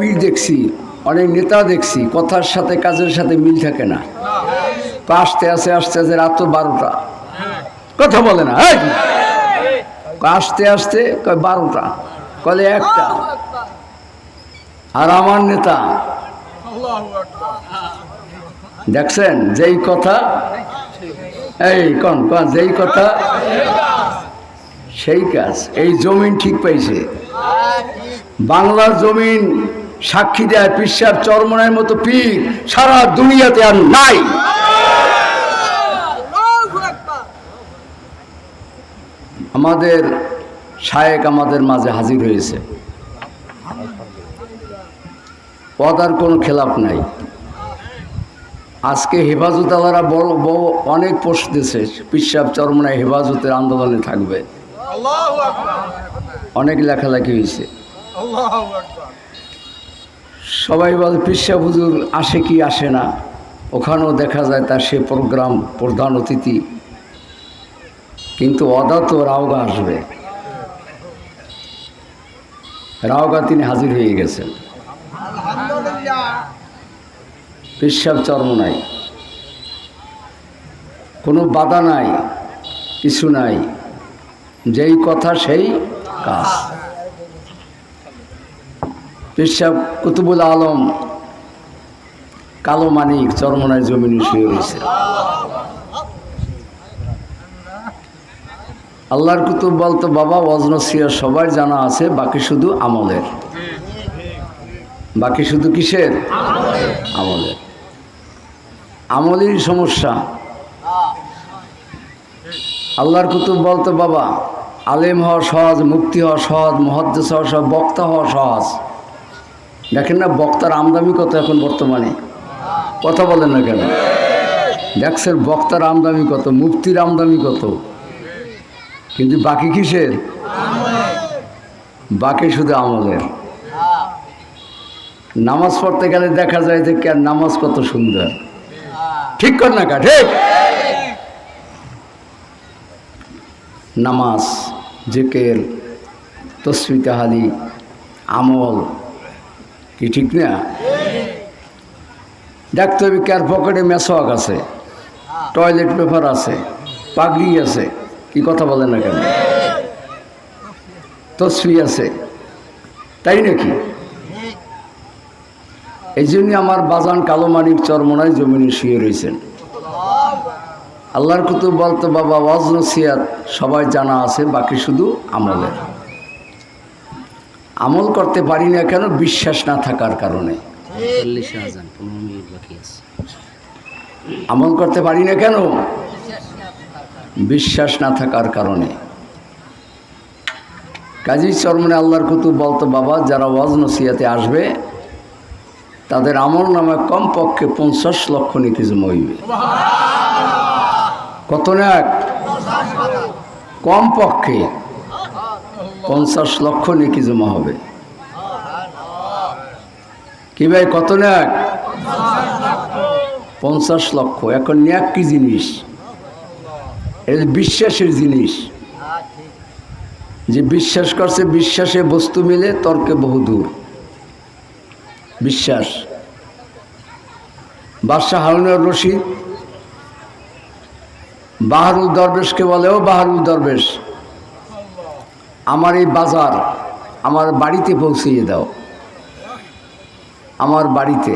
পীর দেখছি, অনেক নেতা দেখছি, কথার সাথে, কাজের সাথে মিল থাকে না। আসতে আসতে আসতে আসতে রাত বারোটা। কথা বলে না! আসতে আসতে বারোটা, কলে একটা। আর আমার নেতা, দেখছেন, যেই কথা, এই কন, যেই কথা, সেই কাজ, এই জমিন ঠিক পাইছে। বাংলার জমিন সাক্ষী দেয় পিসার চরমনের মতো পীর সারা দুনিয়াতে আর নাই। আমাদের শায়েক আমাদের মাঝে হাজির হয়েছে। পদার কোনো খেলাপ নাই। আজকে হেফাজত আলারা বড় বড় অনেক পোস্ট দিয়েছে পিসাব চরমনায় হেফাজতের আন্দোলনে থাকবে। অনেক লেখালেখি হয়েছে। সবাই বলে, পিসা হুজুর, আসে কি, আসে না? ওখানেও দেখা যায় তার সে প্রোগ্রাম, প্রধান অতিথি। কিন্তু অদা তো রাওগা আসবে। রাওগা তিনি হাজির হয়ে গেছেন। পেশাব চর্ম নাই। কোনো বাধা নাই, কিছু নাই। যেই কথা সেই কাজ। পেশাব কুতুবুল আলম কালো মানিক চরমনায় জমিনে শুয়ে রয়েছে। আল্লাহর কুতুব বলতো, বাবা অজন ওয়াজনসিয়া সবার জানা আছে, বাকি শুধু আমলের। বাকি শুধু কিসের? আমলের। আমলেরই সমস্যা। আল্লাহর কুতুব বলতো, বাবা, আলেম হওয়া সহজ, মুক্তি হওয়া সহজ মহাদ্দেশ হওয়া সহজ, বক্তা হওয়া সহজ। দেখেন না, বক্তার আমদামি কত এখন বর্তমানে? কথা বলেন না কেন? দেখছেন, বক্তার আমদামি কত মুক্তির আমদামি কত? কিন্তু বাকি কিসের? বাকি শুধু আমলের। নামাজ পড়তে গেলে দেখা যায় যে কে নামাজ কত সুন্দর। ঠিক কর না কা, ঠিক? নামাজ, জেকের তসবি তাহালি আমল কি ঠিক না? দেখতে হবে কার পকেটে মেসোয়াক আছে, টয়লেট পেপার আছে, পাগড়ি আছে, কি কথা বলে না কেন? তসবি আছে, তাই নাকি? এই জন্যই আমার বাজান কালো মানিক চরমনায় জমিনে শুয়ে রয়েছেন আল্লাহর কুতুব বলতো, বাবা ওয়াজ নসিয়াত সবাই জানা আছে, বাকি শুধু আমলের। আমল করতে পারি না কেন বিশ্বাস না থাকার কারণে। আমল করতে পারি না কেন? বিশ্বাস না থাকার কারণে। কাজী চরমনে আল্লাহর কুতুব বলতো বাবা যারা ওয়াজ নসিয়াতে আসবে তাদের আমল নামে কমপক্ষে পঞ্চাশ লক্ষ নীতি জমা হইবে। কত নাক? কমপক্ষে। পঞ্চাশ লক্ষ নেকি জমা হবে। কি ভাই, কত নাক? পঞ্চাশ লক্ষ। এখন ন্যাক কি জিনিস? এটা বিশ্বাসের জিনিস। যে বিশ্বাস করছে, বিশ্বাসে বস্তু মিলে তর্কে বহুদূর বিশ্বাস। বাদশাহ হারুনের রশিদ, বাহারুল দরবেশকে বলে, ও বাহারুল দরবেশ আমার এই বাজার আমার বাড়িতে পৌঁছিয়ে দাও। আমার বাড়িতে।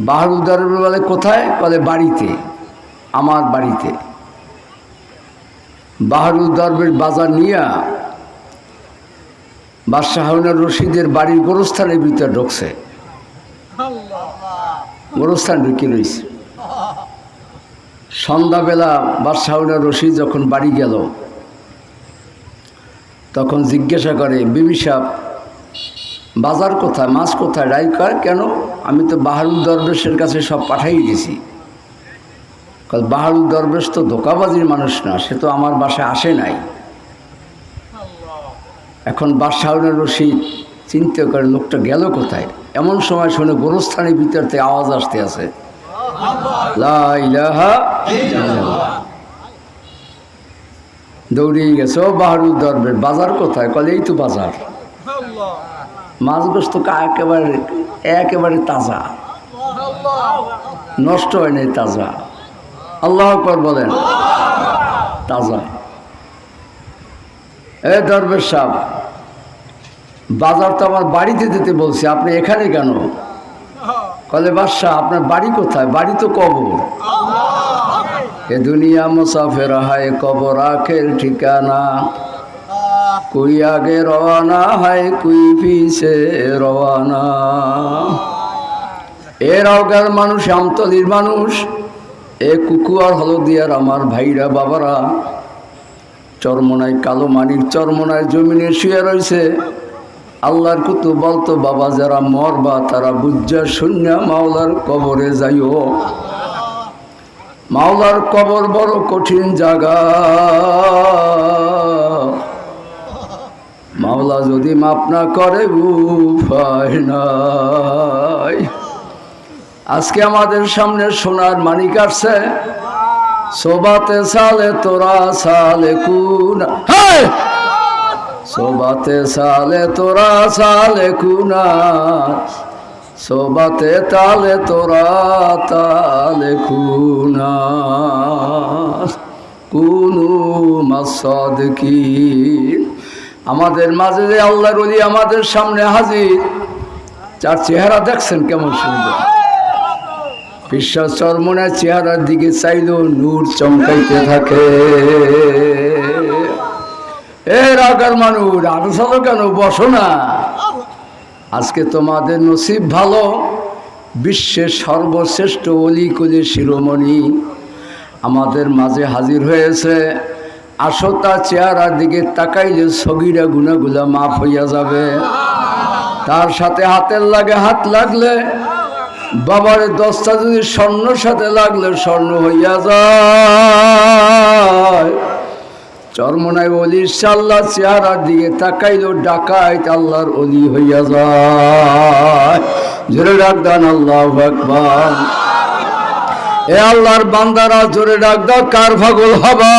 বাহারুল দরবেশ বলে, কোথায়? বলে, বাড়িতে। আমার বাড়িতে। বাহারুল দরবেশ বাজার নিয়ে বাদশাহ রশিদের বাড়ির গোরস্থানের ভিতরে ঢুকছে। গোরস্থান ঢুকে রয়েছে সন্ধ্যাবেলা বাদশাহুনা রশিদ যখন বাড়ি গেল তখন জিজ্ঞাসা করে, বিবি সাহ বাজার কোথায়? মাছ কোথায়? রাই কয়, কেন? আমি তো বাহারুল দরবেশের কাছে সব পাঠাই দিয়েছি কাল, বাহারুল দরবেশ তো ধোকাবাজির মানুষ না, সে তো আমার বাসায় আসে নাই। এখন বাদশাহুনা রশিদ চিন্তা করে লোকটা গেল কোথায়? এমন সময় শুনে গোরস্থানের ভিতর থেকে আওয়াজ আসতে আছে। লা। দৌড়িয়ে গেছে, ও বাহারুল দরবেশ বাজার কোথায়? কলে এই তো বাজার। মাছ গোস্ত কা- একেবারে একেবারে তাজা। নষ্ট হয় নাই, তাজা। আল্লাহ আকবর বলেন, তাজা। এ দরবেশ সাহেব বাজার তো আমার বাড়িতে যেতে বলছি, আপনি এখানে কেন? কলে, বাদশাহ, আপনার বাড়ি কোথায়? বাড়ি তো কবর। এ দুনিয়া মুসাফের হায় কবর আখের ঠিকানা। কুই আগে রওয়ানা হয়, কুই পিছে রওয়ানা। এর অগার মানুষ, আমতলির মানুষ, এ কুকুয়ার হলদিয়ার আমার ভাইরা, বাবারা। চরমনায় কালো মানিক, চরমনায় জমিনে শুয়ে রয়েছে আল্লাহর কুতু বলতো, বাবা যারা মরবা, তারা বুজ্জা শূন্য মাওলার কবরে যাইও। মাওলার কবর বড় কঠিন জায়গা। মাওলা যদি মাপ না করে, উপায় নাই। আজকে আমাদের সামনে সোনার মানিক আসছে। সোবাতে সালে তোরা, সালে কুনা! সোবাতে সালে তোরা, সালে কুনা। সোবাতে তালে তোরা তালে কুনা কুনু মাসদ কি আমাদের মাঝে যে আল্লাহর অলি আমাদের সামনে হাজির, যার চেহারা দেখছেন কেমন সুন্দর। বিশ্বাস চরমনের চেহারার দিকে চাইলেও নূর চমকাইতে থাকে। এ রাগার মানুষ আরও কেন? বসো না। আজকে তোমাদের নসিব ভালো। বিশ্বের সর্বশ্রেষ্ঠ অলি কলি শিরোমণি আমাদের মাঝে হাজির হয়েছে। আসো তা চেহারার দিকে তাকাইলে সগিরা গুনাগুলা মাফ হইয়া যাবে। তার সাথে হাতের লাগে হাত লাগলে, বাবার দশটা যদি স্বর্ণর সাথে লাগলে স্বর্ণ হইয়া যায়। চরমনায় অলি সাল্লাহ চেহারার দিকে তাকাইল, ডাকাইত আল্লাহর অলি হইয়া যায়। জোরে ডাক দান আল্লাহ আকবার। এ আল্লাহর বান্দারা জোরে ডাক দাও, কার পাগল হবা?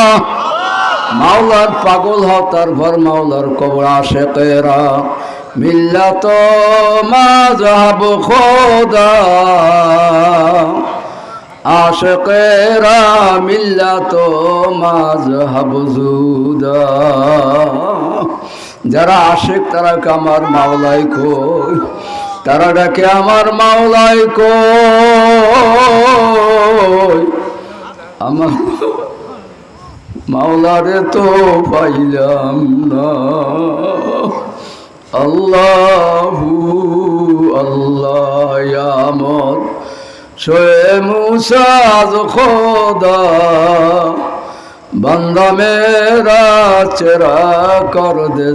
মাওলার পাগল হ তারপর মাওলার কবর আসে তেরা মিল্লাত মা যাহাব খোদা। আশেকেরা মিল্লাত মাযহাব জুদা। যারা আশেক, তারা কে আমার মাওলাই কই। তারা ডাকে আমার মাওলাই কই। আমার মাওলারে তো পাইলাম না। আল্লাহু আল্লাহ আমার মুসাজ খোদা, বন্দা মেরা চেরা কর দে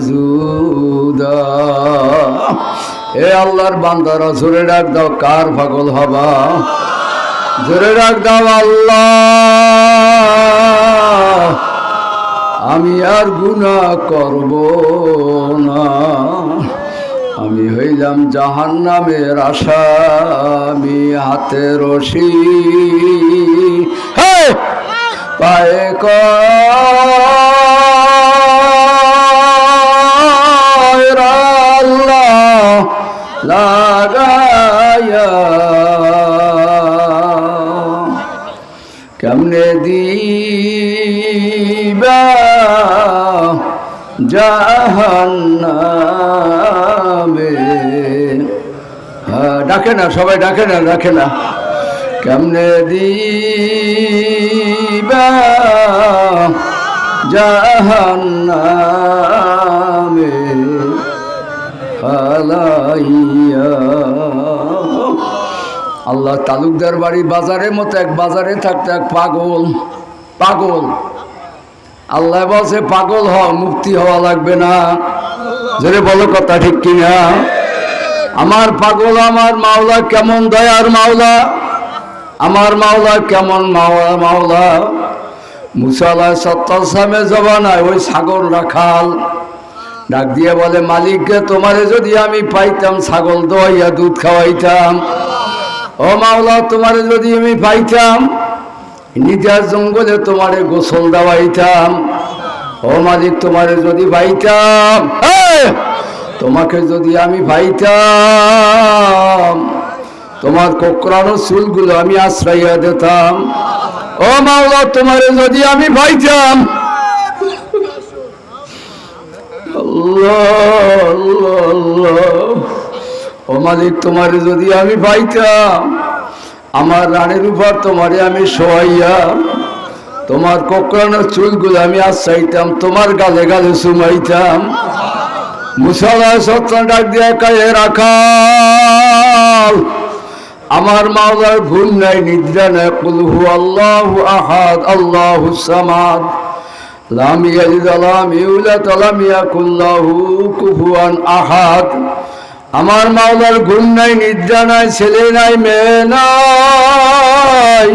এ আল্লাহর বান্দারা, জোরে ডাক দাও, কার পাগল হবা? জোরে ডাক দাও, আল্লাহ। আমি আর গুণা করব না। আমি হইলাম জাহান নামের আশা আমি হাতে রশি! পায়ে লাগায়া। কেমনে দিবা জাহান্নামে? ডাকে না, সবাই ডাকে না ডাকে না। কেমনে দিবা জাহান্নামে আল্লাহ তালুকদার বাড়ি বাজারের মতো, এক বাজারে থাকতে এক পাগল পাগল। আল্লাহ বলছে, পাগল হ মুক্তি হওয়া লাগবে না। যদি বলো কথা ঠিক কিনা? আমার পাগল, আমার মাওলা কেমন দয়ার মাওলা? আমার মাওলা কেমন মাওলা? মাওলা মুসালা সত্তর সামে জবানায় ওই ছাগল রাখাল। ডাক দিয়ে বলে মালিককে তোমারে যদি আমি পাইতাম, ছাগল দইয়া দুধ খাওয়াইতাম। ও মাওলা, তোমারে যদি আমি পাইতাম, নিজের জঙ্গলে তোমারে গোসল দেওয়াইতাম। ও মালিক, তোমারে যদি পাইতাম! তোমাকে যদি আমি পাইতাম তোমার কোকরানো চুলগুলো আমি আশ্রয় দিতাম। ও মাওলা, তোমারে যদি আমি আল্লাহ ও মালিক, তোমারে যদি আমি পাইতাম আমার রানের উপর তোমারে আমি শোয়াইয়া, তোমার কোকরানোর চুলগুলো আমি আশ্রাইতাম তোমার গালে গালে সুমাইতাম। মুসালা সত্য ডাক দিয়ে কায়ে রাখাল। আমার মাওলার ঘুম নাই, নিদ্রা নাই। কুলহু আল্লাহু আহাদ, আল্লাহু সামাদ। লাম ইয়ালিদ, লাম ইউলাদ, লাম ইয়াকুল লাহু কুফুয়ান আহাদ। আমার মাওলার ঘুম নাই, নিদ্রা নাই, ছেলে নাই, মেয়ে নাই।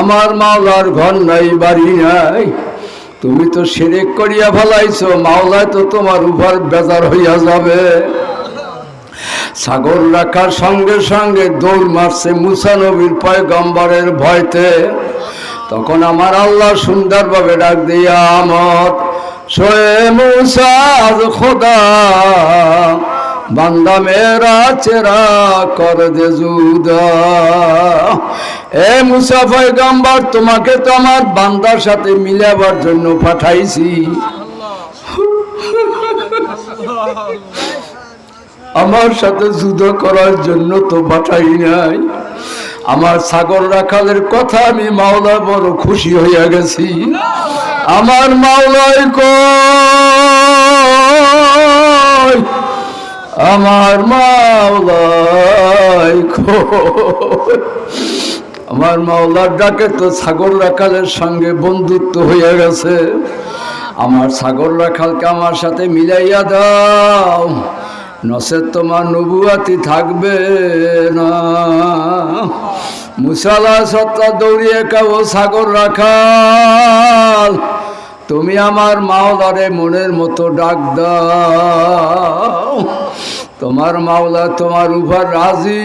আমার মাওলার ঘর নাই, বাড়ি নাই। তুমি তো সেরেক করিয়া ফেলাইছো, মাওলায় তো তোমার উপর বেজার হইয়া যাবে। সাগর রাখার সঙ্গে সঙ্গে দৌড় মারছে মুসা নবীর পয়গম্বরের ভয়তে। তখন আমার আল্লাহ সুন্দরভাবে ডাক দিয়া আমত সোয়ে মুসাদ খোদা বান্দা মেরা চেরা কর দে এ মুসা পয়গম্বর, তোমাকে তো আমার বান্দার সাথে মিলাবার জন্য পাঠাইছি। আমার সাথে যুদ্ধ করার জন্য তো পাঠাই নাই। আমার সাগর রাখালের কথা আমি মাওলা বড় খুশি হইয়া গেছি। আমার মাওলাই কই আমার মাওলাই আমার মাওলার ডাকে তো সাগর রাখালের সঙ্গে বন্ধুত্ব হইয়া গেছে। আমার সাগর রাখালকে আমার সাথে মিলাইয়া দাও। নসে তোমার নবুয়াতি থাকবে না। মুসালা সত্তা দৌড়িয়ে কাবো সাগর রাখাল। তুমি আমার মাওলারে মনের মতো ডাক দাও। তোমার মাওলা তোমার উপর রাজি।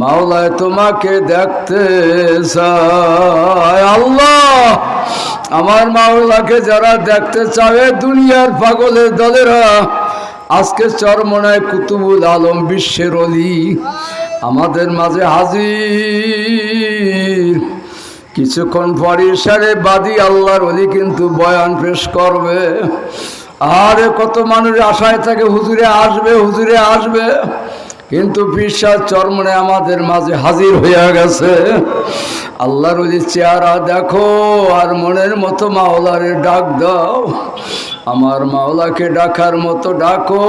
মাওলায় তোমাকে দেখতে আল্লাহ, আমার মাওলাকে যারা দেখতে চাবে দুনিয়ার পাগলের দলেরা। আজকে চরমনায় কুতুবুল আলম বিশ্বের অলি আমাদের মাঝে হাজির। কিছুক্ষণ পরে সারে বাদী আল্লাহর অলি কিন্তু বয়ান পেশ করবে। আর কত মানুষ আশায় থাকে, হুজুরে আসবে হুজুরে আসবে। কিন্তু বিশ্বাস, চরমনে আমাদের মাঝে হাজির হইয়া গেছে। আল্লাহর ওই চেহারা দেখো, আর মনের মতো মাওলারে ডাক দাও। আমার মাওলাকে ডাকার মতো ডাকো।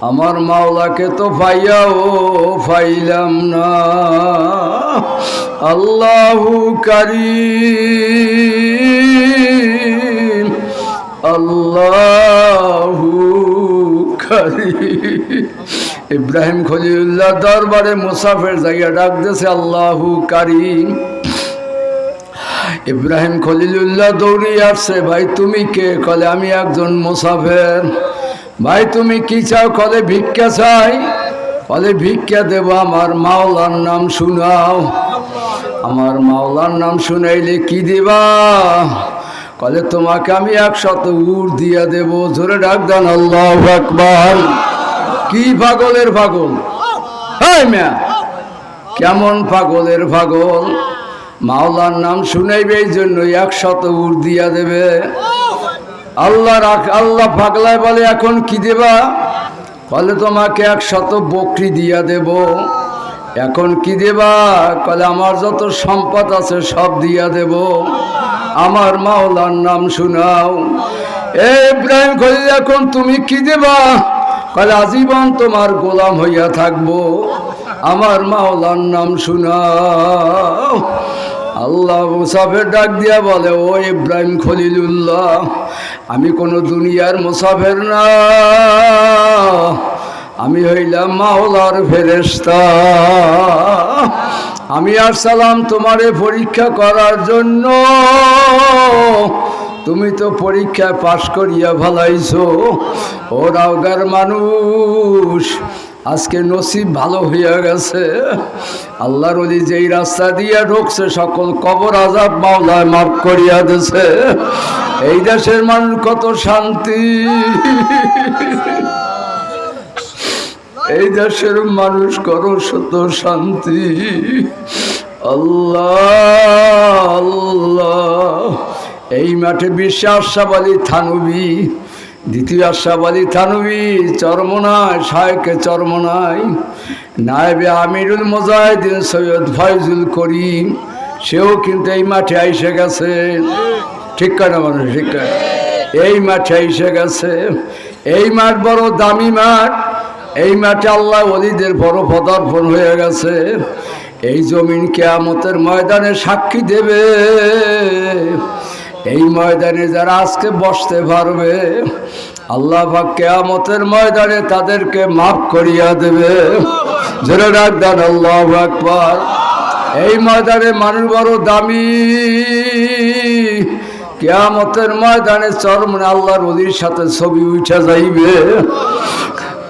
আমার মাওলাকে তো পাইয়াও পাইলাম না। আল্লাহু কারি আল্লাহু কারি ইব্রাহিম খলিউল্লাহ দরবারে মুসাফের জায়গা ডাক দিয়েছে, আল্লাহু কারীম। ইব্রাহিম খলিলুল্লাহ দৌড়িয়ে আসছে, ভাই, তুমি কে? কলে, আমি একজন মুসাফের। ভাই, তুমি কি চাও কলে ভিক্ষা চাই? কলে ভিক্ষা দেব, আমার মাওলার নাম শুনাও। আমার মাওলার নাম শুনাইলে কি দেবা? কলে তোমাকে আমি একশত উড় দিয়া দেব। জোরে ডাক দেন, আল্লাহ আকবার। কি পাগলের পাগল? হাই মিয়া, কেমন পাগলের পাগল? মাওলার নাম শুনাইবে, এই জন্য একশত উড় দিয়া দেবে। আল্লাহ রাখ, আল্লাহ পাগলায় বলে, এখন কি দেবা? বলে, তোমাকে একশত বকরি দিয়া দেব। এখন কি দেবা? কলে আমার যত সম্পদ আছে সব দিয়া দেব। আমার মাওলার নাম শুনাও। এ ইব্রাহিম এখন তুমি কি দেবা? কলে আজীবন তোমার গোলাম হইয়া থাকব। আমার মাওলার নাম শুনাও। আল্লাহ মুসাফের ডাক দিয়া বলে, ও ইব্রাহিম খলিলুল্লাহ, আমি কোনো দুনিয়ার মুসাফের না। আমি হইলাম মাওলার ফেরেস্তা আমি আর সালাম তোমারে পরীক্ষা করার জন্য। তুমি তো পরীক্ষায় পাশ করিয়া ভালাইছো ও রাওগার মানুষ আজকে নসিব ভালো হইয়া গেছে। আল্লাহর অলি যেই রাস্তা দিয়ে ঢুকছে, সকল কবর আজাব মাওলায় মাফ করিয়া দিছে। এই দেশের মানুষ কত শান্তি। এই দেশের মানুষ কত শত শান্তি। আল্লাহ আল্লাহ। এই মাঠে বিশ্ব আশাব আলী থানবী। দ্বিতীয় আশাব আলী থানবী চরমনায় শায়কে চরমনায় নায়েবে আমিরুল মোজাহিদিন সৈয়দ ফয়জুল করিম, সেও কিন্তু এই মাঠে আইসে গেছে। ঠিক কানা মানুষ, ঠিক এই মাঠে এসে গেছে। এই মাঠ বড় দামি মাঠ। এই মাঠে আল্লাহ অলিদের বড় পদার্পণ হয়ে গেছে। এই জমিন কেয়ামতের ময়দানে সাক্ষী দেবে। এই ময়দানে যারা আজকে বসতে পারবে, আল্লাহ পাক কেয়ামতের ময়দানে তাদেরকে মাফ করিয়া দেবে। জোরে ডাকদান আল্লাহ আকবার। এই ময়দানে মানুষ বড় দামি। কেয়ামতের ময়দানে চরমনে আল্লাহর অলির সাথে ছবি উঠে যাইবে।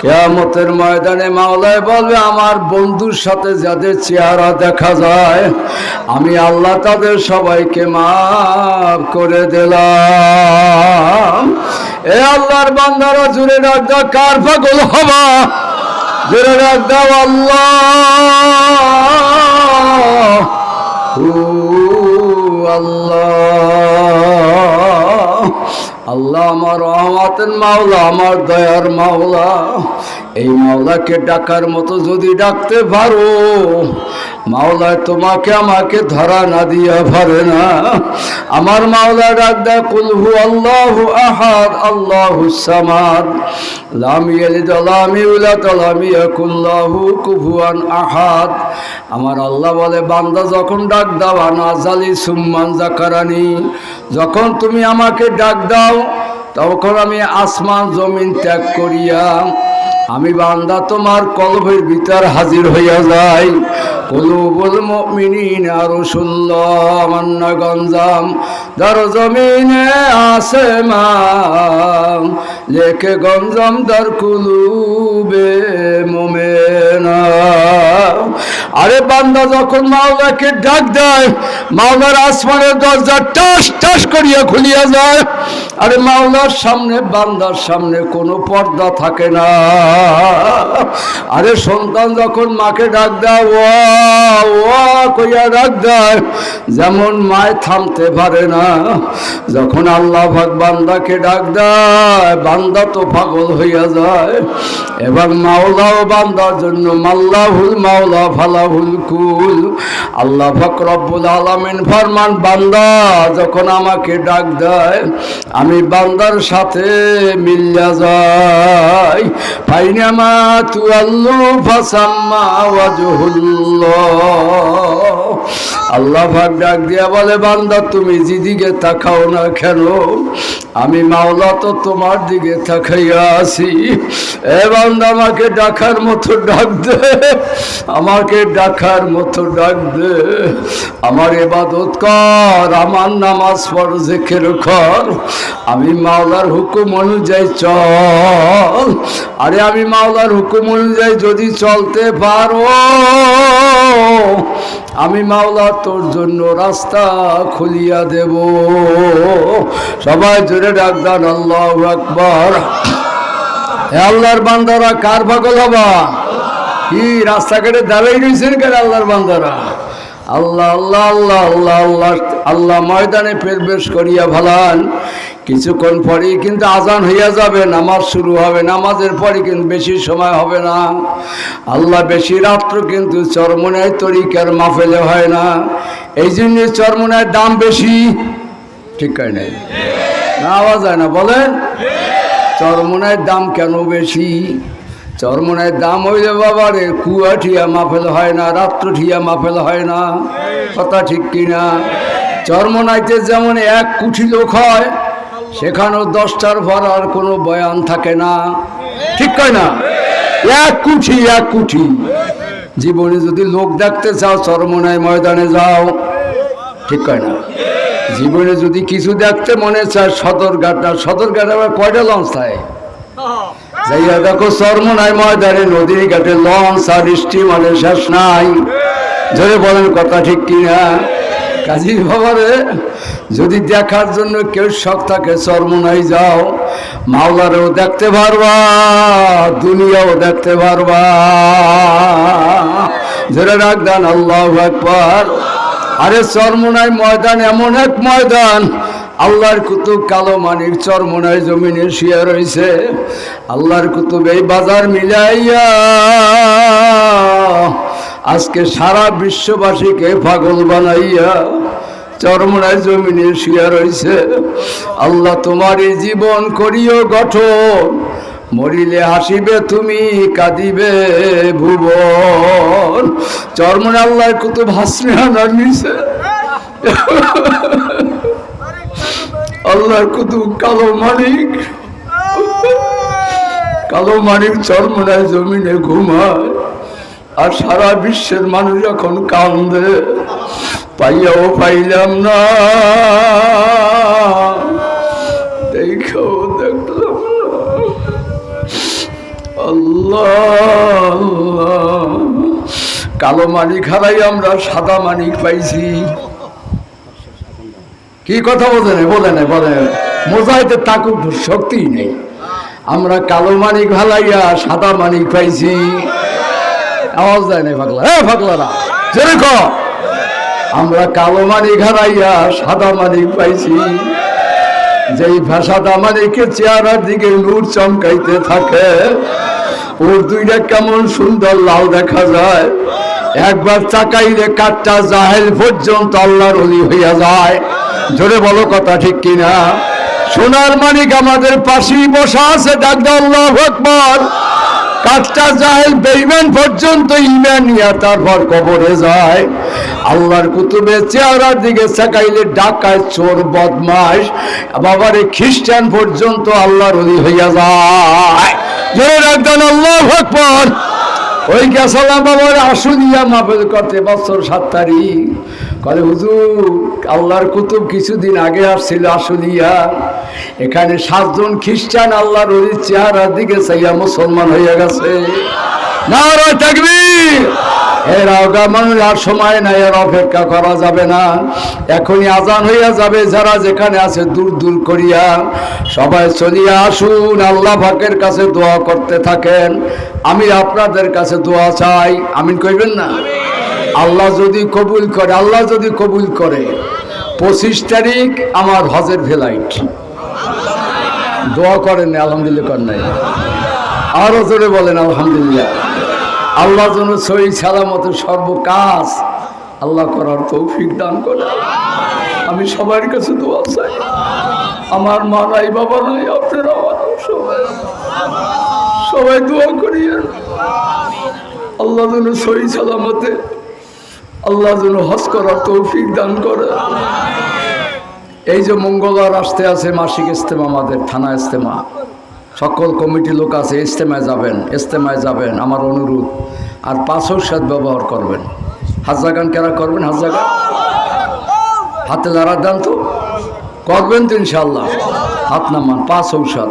কেয়ামতের ময়দানে মাওলায় বলবে, আমার বন্ধুর সাথে যাদের চেহারা দেখা যায়, আমি আল্লাহ তাদের সবাইকে মাফ করে দিলাম। এ আল্লাহর বান্দারা জুড়ে দাও, কার পাগল হবা? জুড়ে দাও, আল্লাহ। আল্লাহ। আল্লাহ আমার রহমতের মাওলা আমার দয়ার মাওলা। এই মাওলাকে ডাকার মতো যদি ডাকতে পারো, মাওলায় তোমাকে আমাকে ধরা না দিয়া পারে না। আমার মাওলা ডাক দেয় কুলহু আল্লাহ আহাদ, আল্লাহু সামাদ আহাদ। আমার আল্লাহ বলে, বান্দা যখন ডাক দাও, আনা জালি সুম্মান জাকারানি, যখন তুমি আমাকে ডাক দাও, তখন আমি আসমান জমিন ত্যাগ করিয়া আমি বান্দা, তোমার কলবের ভিতর হাজির হইয়া যাই। কলুবুল মুমিনিন গঞ্জাম দর জমিনে আসে মাম। লেখে গঞ্জাম দর কুলুবে মোমেনা আরে বান্দা, যখন মাওলাকে ডাক দেয়, মাওলার আসমানের দরজা টাস টাস করিয়া খুলিয়া যায়। আরে মাওলার সামনে, বান্দার সামনে কোনো পর্দা থাকে না। আরে সন্তান যখন মাকে ডাক দেয় ও ও কইয়া ডাক দেয়, যেমন মায় থামতে পারে না। যখন আল্লাহ ভাগ বান্দাকে ডাক দেয় বান্দা তো পাগল হইয়া যায়। এবং মাওলাও বান্দার জন্য মাল্লাহুল মাওলা ফালাহুল কুল। আল্লাহ ফাক রব্বুল আলামিন ফরমান, বান্দা যখন আমাকে ডাক দেয়, আমি বান্দার সাথে মিল্লা যাই। ফাইনামা তু আল্লু ফাসাম্মা ওয়াজহুল্লাহ। আল্লাহ ভাগ ডাক দিয়া বলে, বান্দা তুমি যেদিকে তাকাও না কেন, আমি মাওলা তো তোমার দিকে তাকাইয়া আছি এ বান্দা আমাকে ডাকার মতো ডাক দে। আমাকে ডাকার মতো ডাক দে। আমার এবাদত কর, আমার নামাজ পড় জেখের কর। আমি মাওলার হুকুম অনুযায়ী চল। আরে আমি মাওলার হুকুম অনুযায়ী যদি চলতে পারো আমি মাওলা তোর জন্য রাস্তা খুলিয়া দেব। সবাই জোরে ডাকদান আল্লাহ আকবর। আল্লাহর বান্দারা কার পাগল হবা? কি, রাস্তাঘাটে দাঁড়াই রয়েছেন কেন আল্লাহর বান্দারা? আল্লাহ আল্লাহ আল্লাহ আল্লাহ আল্লাহ। আল্লাহ ময়দানে প্রবেশ করিয়া ভালান। কিছুক্ষণ পরেই কিন্তু আজান হইয়া যাবে, নামাজ শুরু হবে, নামাজের পরে কিন্তু বেশি সময় হবে না। আল্লাহ বেশি রাত্র কিন্তু চরমনায় তরিকার মাফেলে হয় না। এই জন্য চরমনায় দাম বেশি। ঠিক নাই? না, আওয়াজ হয় না, বলেন? চরমনায় দাম কেন বেশি? চরমনায় দাম হইলে বাবারে, কুয়া ঠিয়া মাফেল হয় না, রাত্র ঠিয়া মাফেল হয় না। কথা ঠিক কিনা? চরমনাইতে যেমন এক কুঠি লোক হয়, সেখানেও দশটার পর আর কোনো বয়ান থাকে না। ঠিক কয় না? এক কুঠি এক কুঠি। জীবনে যদি লোক দেখতে চাও, চরমনায় ময়দানে যাও। ঠিক কয় না? জীবনে যদি কিছু দেখতে মনে চায়, সদরঘাট না সদরঘাট আবার কয়টা লঞ্চ থাকে? যাইয়া দেখো চর্মনাই ময়দানে নদী ঘাটে লঞ্চ আর স্টিমারে শেষ নাই। ধরে বলেন কথা ঠিক কিনা? কাজী বাবারে, যদি দেখার জন্য কেউ শখ থাকে চর্মনাই যাও, মাওলারেও দেখতে পারবা, দুনিয়াও দেখতে পারবা। ধরে রাখদান আল্লাহ একবার আরে চর্মনাই ময়দান, এমন এক ময়দান আল্লাহর কুতুব কালো মানিক চরমনায় জমিনে শুয়ে রয়েছে আল্লাহর কুতুব এই বাজার মিলাইয়া আজকে সারা বিশ্ববাসীকে পাগল বানাইয়া চরমনায় জমিনে শুয়ে রয়েছে আল্লাহ, তোমার এই জীবন করিও গঠন। মরিলে হাসিবে তুমি, কাঁদিবে ভুবন। চরমনে আল্লাহর কুতুব হাসনে আনার নিছে। আল্লাহর কুতুব, কালো মালিক কালো মালিক চরমনায় জমিনে ঘুমায়। আর সারা বিশ্বের মানুষ এখন কান্দে। পাইয়াও পাইলাম না। দেখো দেখলাম আল্লাহ। কালো মানিক হারাই আমরা, সাদা মানিক পাইছি। কি কথা বলে নেই বলে নেই। বলে মোজাইতে তাকুক শক্তি নেই। আমরা কালো মানিক হালাইয়া, সাদা মানিক পাইছি। আওয়াজ দেয় নাই পাগলা। হ্যাঁ পাগলারা যেরকম আমরা কালো মানিক হারাইয়া, সাদা মানিক পাইছি। যেই ভাষাটা মানিকের চেহারার দিকে নূর চমকাইতে থাকে, ওর দুইটা কেমন সুন্দর লাল দেখা যায়। একবার চাকাইলে কাঠটা জাহেল পর্যন্ত আল্লাহর অলি হইয়া যায়। জোরে বলো কথা ঠিক কিনা? সোনার মানিক আমাদের পাশেই বসা আছে ডাকদা আল্লাহ আকবর। কাঠটা জাহেল বেইমান পর্যন্ত ইমান নিয়ে তারপর কবরে যায়। আল্লাহর কুতুবের চেহারার দিকে চাকাইলে ডাকায় চোর বদমাস বাবারে খ্রিস্টান পর্যন্ত আল্লাহর অলি হইয়া যায়। জোরে রাখবেন আল্লাহ আকবর। ওই গেছালাম বাবার আসুনিয়া মাহফিল করতে বছর সাত তারিখ। কলে হুজুর, আল্লাহর কুতুব কিছুদিন আগে আসছিল আসুনিয়া এখানে সাতজন খ্রিস্টান আল্লাহর ওই চেহারার দিকে চাইয়া মুসলমান হইয়া গেছে। না রয় থাকবি এর আর সময় নাই, আর অপেক্ষা করা যাবে না। এখনই আজান হইয়া যাবে, যারা যেখানে আছে দূর দূর করিয়া সবাই চলিয়া আসুন, আল্লাহ পাকের কাছে দোয়া করতে থাকেন। আমি আপনাদের কাছে দোয়া চাই, আমিন কইবেন না? আল্লাহ যদি কবুল করে, আল্লাহ যদি কবুল করে, পঁচিশ তারিখ আমার হজের ভেলাইট। দোয়া করেন আলহামদুলিল্লাহ কর নাই। আরও জোরে বলেন, আলহামদুলিল্লাহ। আল্লাহ যেন সই সালামত সর্ব কাজ আল্লাহ করার তৌফিক দান করে। আমি সবার কাছে দোয়া চাই। আমার মা নাই, বাবা নাই সবাই। দোয়া করিয়েন। আল্লাহ যেন সই সালামতে আল্লাহ যেন হজ করার তৌফিক দান করে। এই যে মঙ্গলবার আসতে আছে মাসিক ইস্তেমা আমাদের, থানা ইস্তেমা সকল কমিটি লোক আছে, ইজতেমায় যাবেন ইজতেমায় যাবেন, আমার অনুরোধ। আর পাঁচ সাত ব্যবহার করবেন। হাজাগান কেরা করবেন? হাজাগান হাতে লড়ার দান তো? করবেন তো ইনশাল্লাহ হাত নামান পাঁচ ঔষধ